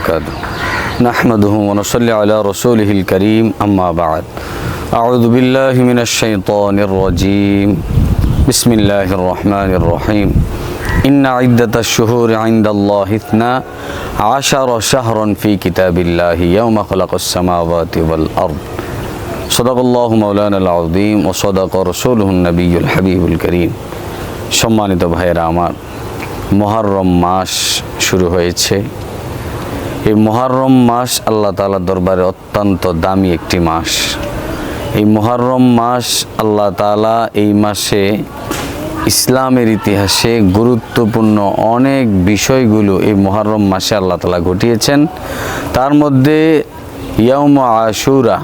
وبركاته نحمده ونصلي على رسوله الكريم أما بعد أعوذ بالله من الشيطان الرجيم بسم الله الرحمن الرحيم إن عدة الشهور عند الله اثنا عشر شهرا في كتاب الله يوم خلق السماوات والأرض صدق الله مولانا العظيم وصدق رسوله النبي الحبيب الكريم সম্মানিত ভাইয়েরা আমার মহরম মাস শুরু হয়েছে এই মহরম মাস আল্লাহ তালার দরবারে অত্যন্ত দামি একটি মাস। এই মহরম মাস আল্লাহ তালা এই মাসে ইসলামের ইতিহাসে গুরুত্বপূর্ণ অনেক বিষয়গুলো এই মহরম মাসে আল্লাহ তালা ঘটিয়েছেন। তার মধ্যে ইয়াউম আশুরা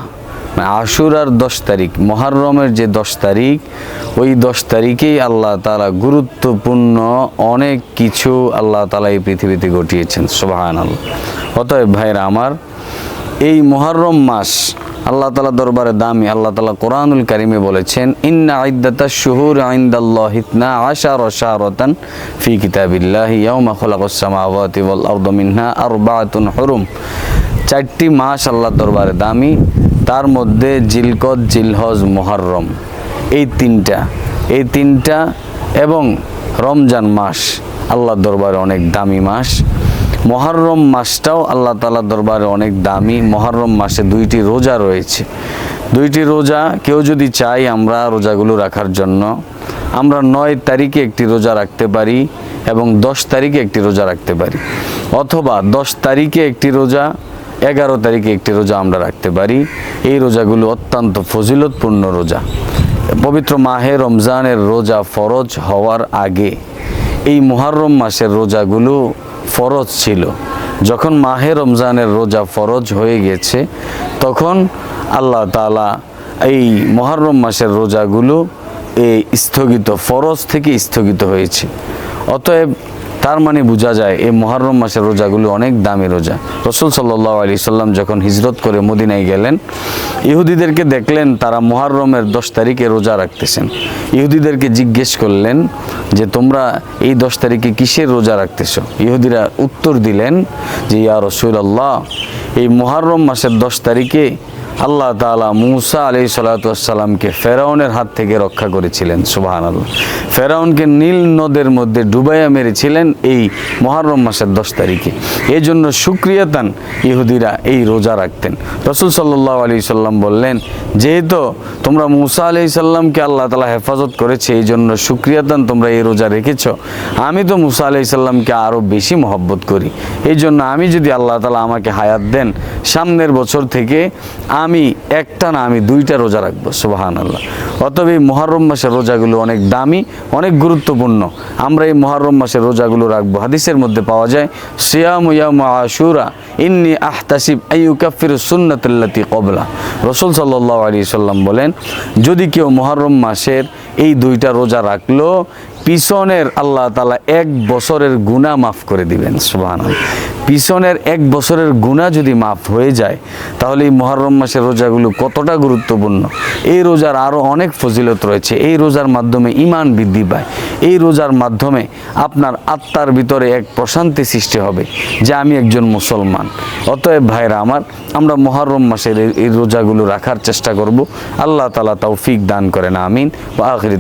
আশুরার দশ তারিখ মহরমের যে দশ তারিখ, ওই দশ তারিখেই আল্লাহ তালা গুরুত্বপূর্ণ অনেক কিছু আল্লাহ তালা এই পৃথিবীতে ঘটিয়েছেন সোবাহান আল্লাহ অতএব ভাইরা আমার, এই মহরম মাস আল্লাহ তালা দরবারে দামি, আল্লাহ তালা কোরআনুল কারিমে বলেছেন, ইন্না আইদাতা শুহুর আইন্দাল্লাহ হিতনা আশার শাহরতান ফি কিতাবিল্লাহ ইয়াউমা খলাকাস সামাওয়াতি ওয়াল আরদু মিনহা আরবাআতুন হুরুম। চারটি মাস আল্লাহ দরবারে দামি তার মধ্যে জিলকদ জিলহজ মোহরম এই তিনটা এই তিনটা এবং রমজান মাস আল্লাহর দরবারে অনেক দামি মাস। মহরম মাসটাও আল্লাহ তালার দরবারে অনেক দামি। মহরম মাসে দুইটি রোজা রয়েছে। দুইটি রোজা কেউ যদি চাই আমরা রোজাগুলো রাখার জন্য, আমরা নয় তারিখে একটি রোজা রাখতে পারি এবং দশ তারিখে একটি রোজা রাখতে পারি। অথবা দশ তারিখে একটি রোজা এগারো তারিখে একটি রোজা আমরা রাখতে পারি। এই রোজাগুলো অত্যন্ত ফজিলতপূর্ণ রোজা। পবিত্র মাহে রমজানের রোজা ফরজ হওয়ার আগে এই মুহররম মাসের রোজাগুলো ফরজ ছিল। যখন মাহে রমজানের রোজা ফরজ হয়ে গেছে, তখন আল্লাহ তাআলা এই মহরম মাসের রোজাগুলো এই স্থগিত, ফরজ থেকে স্থগিত হয়েছে। অতএব তার মানে বোঝা যায় এই মহরম মাসের রোজাগুলো অনেক দামি রোজা। রসুল সাল্লাহ আলি সাল্লাম যখন হিজরত করে মদিনায় গেলেন, ইহুদিদেরকে দেখলেন তারা মহরমের দশ তারিখে রোজা রাখতেছেন। ইহুদিদেরকে জিজ্ঞেস করলেন যে, তোমরা এই দশ তারিখে কিসের রোজা রাখতেছো? ইহুদিরা উত্তর দিলেন যে, ইয়া রসুল আল্লাহ এই মহরম মাসের দশ তারিখে আল্লাহ তাআলা মুসা আলি সালাতামকে ফেরাউনের হাত থেকে রক্ষা করেছিলেন সুবাহান আল্লাহ ফেরাউনকে নীল নদের মধ্যে ডুবাইয়া মেরেছিলেন এই মহরম মাসের দশ তারিখে। এই জন্য সুক্রিয়াতান ইহুদিরা এই রোজা রাখতেন। রসুল সাল্লাহ আলি সাল্লাম বললেন, যেহেতু তোমরা মুসা আলি সাল্লামকে আল্লাহ তালা হেফাজত করেছে এই জন্য সুক্রিয়াতান তোমরা এই রোজা রেখেছ। আমি তো মুসা আলি সাল্লামকে আরও বেশি মহব্বত করি। এই জন্য আমি যদি আল্লাহ তালা আমাকে হায়াত দেন, সামনের বছর থেকে আমি একটা না, আমি দুইটা রোজা রাখব সুবাহান আল্লাহ অতএব এই মহরম মাসের রোজাগুলো অনেক দামি, অনেক গুরুত্বপূর্ণ। আমরা এই মহরম মাসের রোজাগুলো রাখব। হাদিসের মধ্যে পাওয়া যায়, সিয়াম ইয়াম আশুরা, ইন্নি আহতাসিব আইউকাফির সুন্নাতুল্লাতি কবলা রসুল সাল্লাহ আলী সাল্লাম বলেন, যদি কেউ মহরম মাসের এই দুইটা রোজা রাখল, পিছনের আল্লাহ তালা এক বছরের গুণা মাফ করে দিবেন সুবাহান পিছনের এক বছরের গুণা যদি মাফ হয়ে যায়, তাহলে এই মহরম মাসের রোজাগুলো কতটা গুরুত্বপূর্ণ? এই রোজার আরও অনেক ফজিলত রয়েছে। এই রোজার মাধ্যমে ইমান বৃদ্ধি পায়। এই রোজার মাধ্যমে আপনার আত্মার ভিতরে এক প্রশান্তি সৃষ্টি হবে যে আমি একজন মুসলমান। অতএব ভাইরা আমার, আমরা মহরম মাসের এই- রোজাগুলো রাখার চেষ্টা করব। আল্লাহ তালা তৌফিক দান করেন। আমিন। বা আখরি